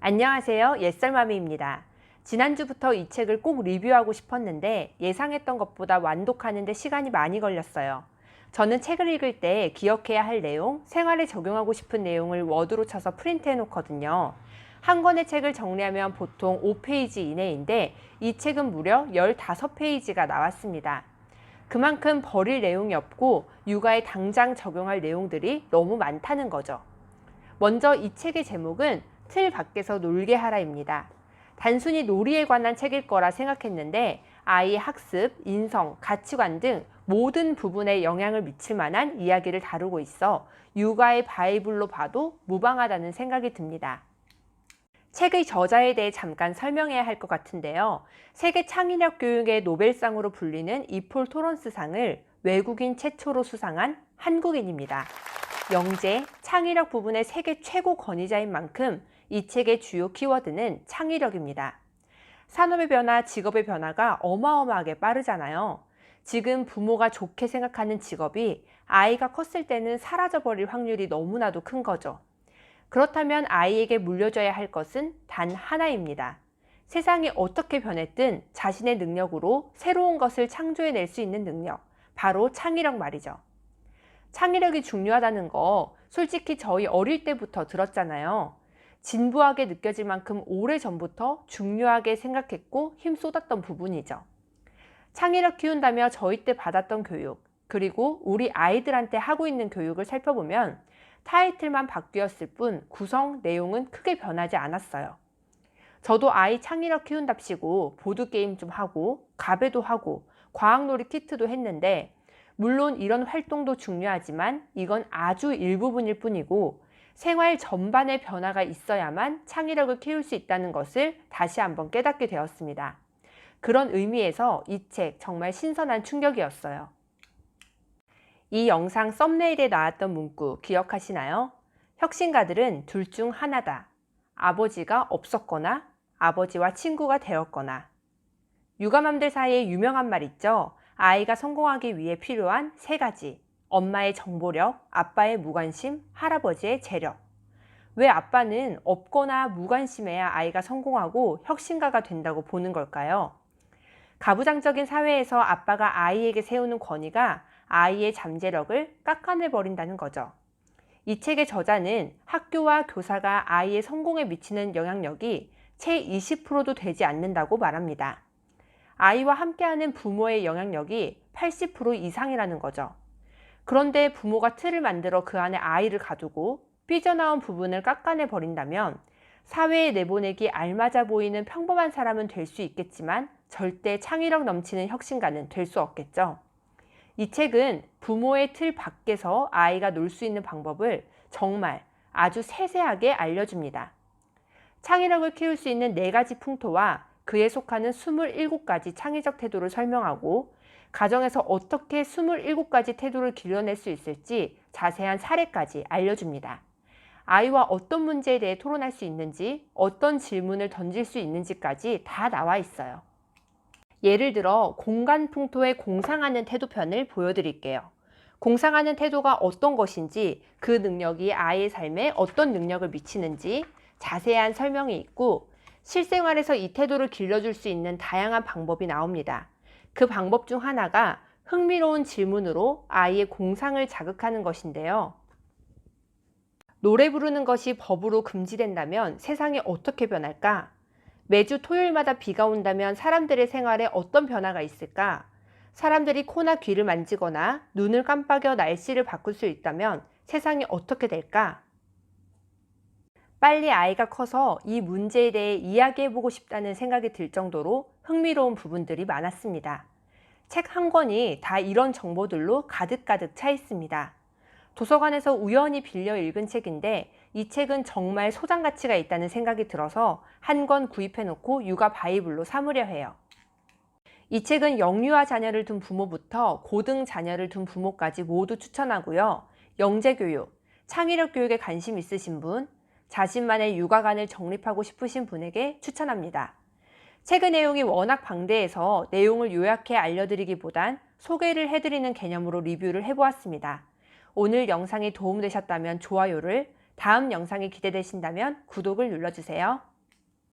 안녕하세요. 옛살마미입니다. 지난주부터 이 책을 꼭 리뷰하고 싶었는데 예상했던 것보다 완독하는데 시간이 많이 걸렸어요. 저는 책을 읽을 때 기억해야 할 내용, 생활에 적용하고 싶은 내용을 워드로 쳐서 프린트해 놓거든요. 한 권의 책을 정리하면 보통 5페이지 이내인데 이 책은 무려 15페이지가 나왔습니다. 그만큼 버릴 내용이 없고 육아에 당장 적용할 내용들이 너무 많다는 거죠. 먼저 이 책의 제목은 틀 밖에서 놀게 하라입니다. 단순히 놀이에 관한 책일 거라 생각했는데 아이의 학습, 인성, 가치관 등 모든 부분에 영향을 미칠 만한 이야기를 다루고 있어 육아의 바이블로 봐도 무방하다는 생각이 듭니다. 책의 저자에 대해 잠깐 설명해야 할 것 같은데요. 세계 창의력 교육의 노벨상으로 불리는 이폴 토런스상을 외국인 최초로 수상한 한국인입니다. 영재, 창의력 부분의 세계 최고 권위자인 만큼 이 책의 주요 키워드는 창의력입니다. 산업의 변화, 직업의 변화가 어마어마하게 빠르잖아요. 지금 부모가 좋게 생각하는 직업이 아이가 컸을 때는 사라져버릴 확률이 너무나도 큰 거죠. 그렇다면 아이에게 물려줘야 할 것은 단 하나입니다. 세상이 어떻게 변했든 자신의 능력으로 새로운 것을 창조해낼 수 있는 능력, 바로 창의력 말이죠. 창의력이 중요하다는 거 솔직히 저희 어릴 때부터 들었잖아요. 진부하게 느껴질 만큼 오래 전부터 중요하게 생각했고 힘 쏟았던 부분이죠. 창의력 키운다며 저희 때 받았던 교육, 그리고 우리 아이들한테 하고 있는 교육을 살펴보면 타이틀만 바뀌었을 뿐 구성 내용은 크게 변하지 않았어요. 저도 아이 창의력 키운답시고 보드게임 좀 하고 가베도 하고 과학놀이 키트도 했는데 물론 이런 활동도 중요하지만 이건 아주 일부분일 뿐이고 생활 전반의 변화가 있어야만 창의력을 키울 수 있다는 것을 다시 한번 깨닫게 되었습니다. 그런 의미에서 이 책 정말 신선한 충격이었어요. 이 영상 썸네일에 나왔던 문구 기억하시나요? 혁신가들은 둘 중 하나다. 아버지가 없었거나 아버지와 친구가 되었거나. 육아맘들 사이에 유명한 말 있죠? 아이가 성공하기 위해 필요한 세 가지. 엄마의 정보력, 아빠의 무관심, 할아버지의 재력. 왜 아빠는 없거나 무관심해야 아이가 성공하고 혁신가가 된다고 보는 걸까요? 가부장적인 사회에서 아빠가 아이에게 세우는 권위가 아이의 잠재력을 깎아내 버린다는 거죠. 이 책의 저자는 학교와 교사가 아이의 성공에 미치는 영향력이 채 20%도 되지 않는다고 말합니다. 아이와 함께하는 부모의 영향력이 80% 이상이라는 거죠. 그런데 부모가 틀을 만들어 그 안에 아이를 가두고 삐져나온 부분을 깎아내 버린다면 사회에 내보내기 알맞아 보이는 평범한 사람은 될 수 있겠지만 절대 창의력 넘치는 혁신가는 될 수 없겠죠. 이 책은 부모의 틀 밖에서 아이가 놀 수 있는 방법을 정말 아주 세세하게 알려줍니다. 창의력을 키울 수 있는 네 가지 풍토와 그에 속하는 27가지 창의적 태도를 설명하고 가정에서 어떻게 27가지 태도를 길러낼 수 있을지 자세한 사례까지 알려줍니다. 아이와 어떤 문제에 대해 토론할 수 있는지, 어떤 질문을 던질 수 있는지까지 다 나와 있어요. 예를 들어 공간 풍토에 공상하는 태도편을 보여드릴게요. 공상하는 태도가 어떤 것인지 그 능력이 아이의 삶에 어떤 능력을 미치는지 자세한 설명이 있고 실생활에서 이 태도를 길러줄 수 있는 다양한 방법이 나옵니다. 그 방법 중 하나가 흥미로운 질문으로 아이의 공상을 자극하는 것인데요. 노래 부르는 것이 법으로 금지된다면 세상이 어떻게 변할까? 매주 토요일마다 비가 온다면 사람들의 생활에 어떤 변화가 있을까? 사람들이 코나 귀를 만지거나 눈을 깜빡여 날씨를 바꿀 수 있다면 세상이 어떻게 될까? 빨리 아이가 커서 이 문제에 대해 이야기해보고 싶다는 생각이 들 정도로 흥미로운 부분들이 많았습니다. 책 한 권이 다 이런 정보들로 가득가득 차 있습니다. 도서관에서 우연히 빌려 읽은 책인데 이 책은 정말 소장 가치가 있다는 생각이 들어서 한 권 구입해 놓고 육아 바이블로 삼으려 해요. 이 책은 영유아 자녀를 둔 부모부터 고등 자녀를 둔 부모까지 모두 추천하고요. 영재 교육, 창의력 교육에 관심 있으신 분, 자신만의 육아관을 정립하고 싶으신 분에게 추천합니다. 책의 내용이 워낙 방대해서 내용을 요약해 알려드리기보단 소개를 해드리는 개념으로 리뷰를 해보았습니다. 오늘 영상이 도움되셨다면 좋아요를, 다음 영상이 기대되신다면 구독을 눌러주세요.